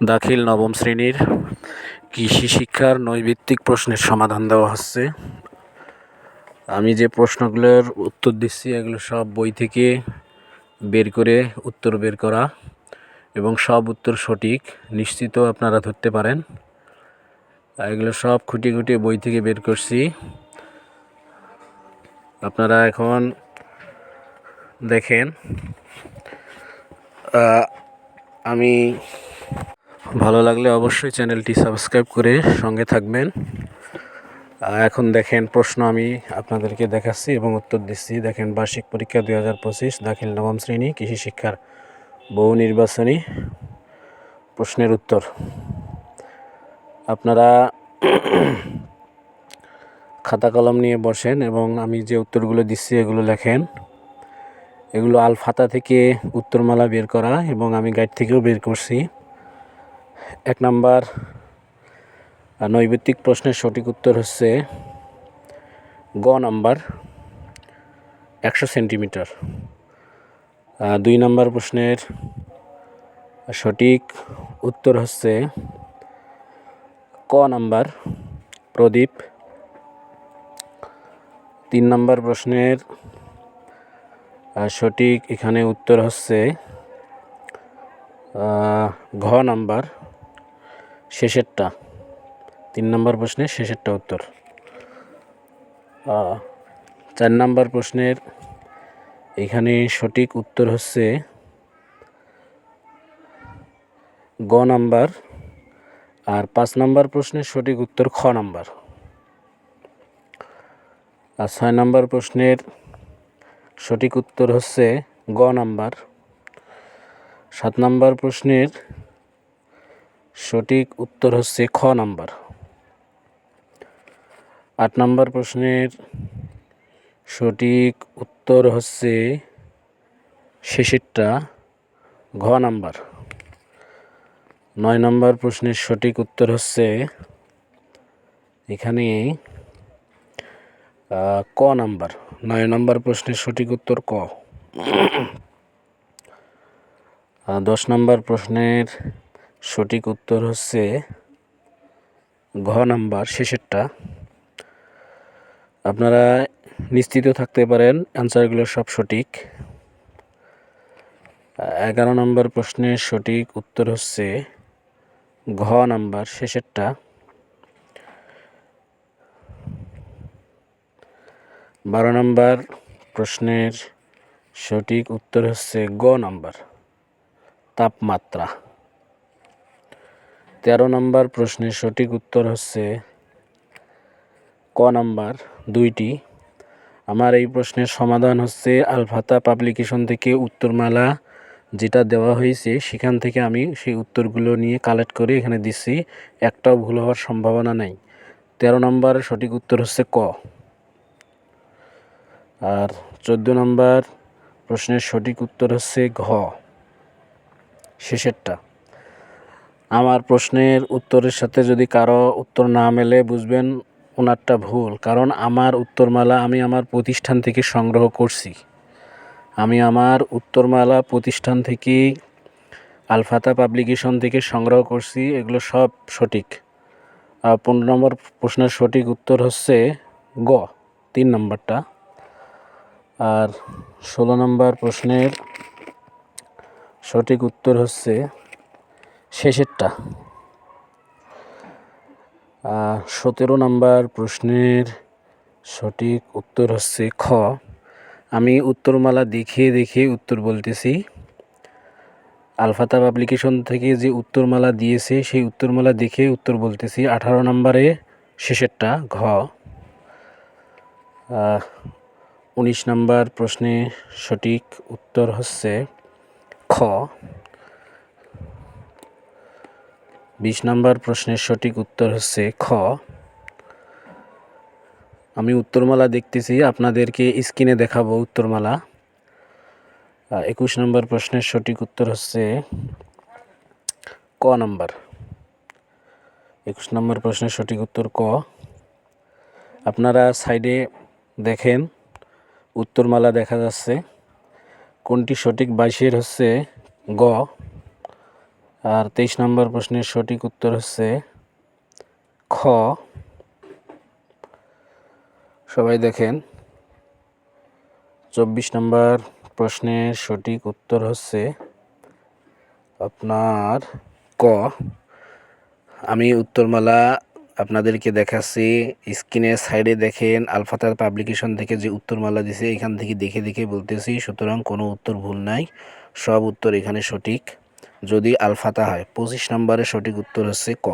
দাখিল নবম শ্রেণির কৃষি শিক্ষার নৈভিত্তিক প্রশ্নের সমাধান দেওয়া হচ্ছে। আমি যে প্রশ্নগুলোর উত্তর দিচ্ছি, এগুলো সব বই থেকে বের করে উত্তর বের করা এবং সব উত্তর সঠিক নিশ্চিত আপনারা ধরতে পারেন। এগুলো সব খুঁটিয়ে খুঁটি বই থেকে বের করছি। আপনারা এখন দেখেন আমি ভালো লাগলে অবশ্যই চ্যানেলটি সাবস্ক্রাইব করে সঙ্গে থাকবেন। এখন দেখেন প্রশ্ন আমি আপনাদেরকে দেখাচ্ছি এবং উত্তর দিচ্ছি। দেখেন, বার্ষিক পরীক্ষা দুই হাজার পঁচিশ, দাখিল নবম শ্রেণি, কৃষি শিক্ষার বহু নির্বাচনী প্রশ্নের উত্তর। আপনারা খাতা কলম নিয়ে বসেন এবং আমি যে উত্তরগুলো দিচ্ছি এগুলো লেখেন। এগুলো আলফাতা থেকে উত্তরমালা বের করা এবং আমি গাইড থেকেও বের করছি। এক নাম্বার নৈবিত্তিক প্রশ্নের সঠিক উত্তর হচ্ছে গ নাম্বার, একশো সেন্টিমিটার। দুই নাম্বার প্রশ্নের সঠিক উত্তর হচ্ছে ক নাম্বার, প্রদীপ। তিন নাম্বার প্রশ্নের সঠিক এখানে উত্তর হচ্ছে ঘ নাম্বার শেষেরটা। তিন নম্বর প্রশ্নের শেষেরটা উত্তর। চার নম্বর প্রশ্নের এখানে সঠিক উত্তর হচ্ছে গ নাম্বার আর পাঁচ নম্বর প্রশ্নের সঠিক উত্তর খ নাম্বার। আর ছয় নম্বর প্রশ্নের সঠিক উত্তর হচ্ছে গ নাম্বার। সাত নম্বর প্রশ্নের সঠিক উত্তর হচ্ছে খ নাম্বার। আট নম্বর প্রশ্নের সঠিক উত্তর হচ্ছে শেষেরটা ঘ নাম্বার। নয় নম্বর প্রশ্নের সঠিক উত্তর হচ্ছে এখানে ক নাম্বার। নয় নম্বর প্রশ্নের সঠিক উত্তর ক। দশ নম্বর প্রশ্নের সঠিক উত্তর হচ্ছে ঘ নাম্বার, শেষেরটা। আপনারা নিশ্চিত থাকতে পারেন, অ্যান্সারগুলো সব সঠিক। এগারো নম্বর প্রশ্নের সঠিক উত্তর হচ্ছে ঘ নাম্বার, শেষেরটা। বারো নম্বর প্রশ্নের সঠিক উত্তর হচ্ছে গ নাম্বার, তাপমাত্রা। তেরো নম্বর প্রশ্নের সঠিক উত্তর হচ্ছে ক নাম্বার, দুইটি। আমার এই প্রশ্নের সমাধান হচ্ছে আলফাতা পাবলিকেশন থেকে উত্তরমালা যেটা দেওয়া হয়েছে, সেখান থেকে আমি সেই উত্তরগুলো নিয়ে কালেক্ট করে এখানে দিচ্ছি। একটাও ভুল হওয়ার সম্ভাবনা নেই। তেরো নম্বর সঠিক উত্তর হচ্ছে ক। আর চোদ্দ নম্বর প্রশ্নের সঠিক উত্তর হচ্ছে ঘ। শেষেরটা। আমার প্রশ্নের উত্তরের সাথে যদি কারও উত্তর না মেলে, বুঝবেন ওনারটা ভুল। কারণ আমার উত্তরমালা আমি আমার প্রতিষ্ঠান থেকে সংগ্রহ করছি। আমি আমার উত্তরমালা প্রতিষ্ঠান থেকে আলফাতা পাবলিকেশন থেকে সংগ্রহ করছি, এগুলো সব সঠিক। পনেরো নম্বর প্রশ্নের সঠিক উত্তর হচ্ছে গ, তিন নম্বরটা। আর ষোলো নম্বর প্রশ্নের সঠিক উত্তর হচ্ছে শেষেরটা। সতেরো নাম্বার প্রশ্নের সঠিক উত্তর হচ্ছে খ। আমি উত্তরমালা দেখিয়ে দেখিয়ে উত্তর বলতেছি। আলফাতা অ্যাপ্লিকেশন থেকে যে উত্তরমালা দিয়েছে, সেই উত্তরমালা দেখে উত্তর বলতেছি। আঠারো নম্বরে শেষেরটা, ঘ। উনিশ নম্বর প্রশ্নে সঠিক উত্তর হচ্ছে খ। বিশ নম্বর প্রশ্নের সঠিক উত্তর হচ্ছে খ। আমি উত্তরমালা দেখতেছি, আপনাদেরকে স্ক্রিনে দেখাবো উত্তরমালা। একুশ নম্বর প্রশ্নের সঠিক উত্তর হচ্ছে ক নাম্বার। একুশ নম্বর প্রশ্নের সঠিক উত্তর ক। আপনারা সাইডে দেখেন, উত্তরমালা দেখা যাচ্ছে। কোনটি সঠিক? বাইশের হচ্ছে গ। আর তেইশ নম্বর প্রশ্নের সঠিক উত্তর হচ্ছে খ। সবাই দেখেন, চব্বিশ নম্বর প্রশ্নের সঠিক উত্তর হচ্ছে আপনার ক। আমি উত্তরমালা আপনাদেরকে দেখাচ্ছি স্ক্রিনের সাইডে দেখেন, আলফাতার পাবলিকেশন থেকে যে উত্তরমালা দিছে, এখান থেকে দেখে দেখে বলতেছি, সুতরাং কোনো উত্তর ভুল নাই, সব উত্তর এখানে সঠিক। যদি আলফাতা হয় পঁচিশ নম্বরের সঠিক উত্তর হচ্ছে ক।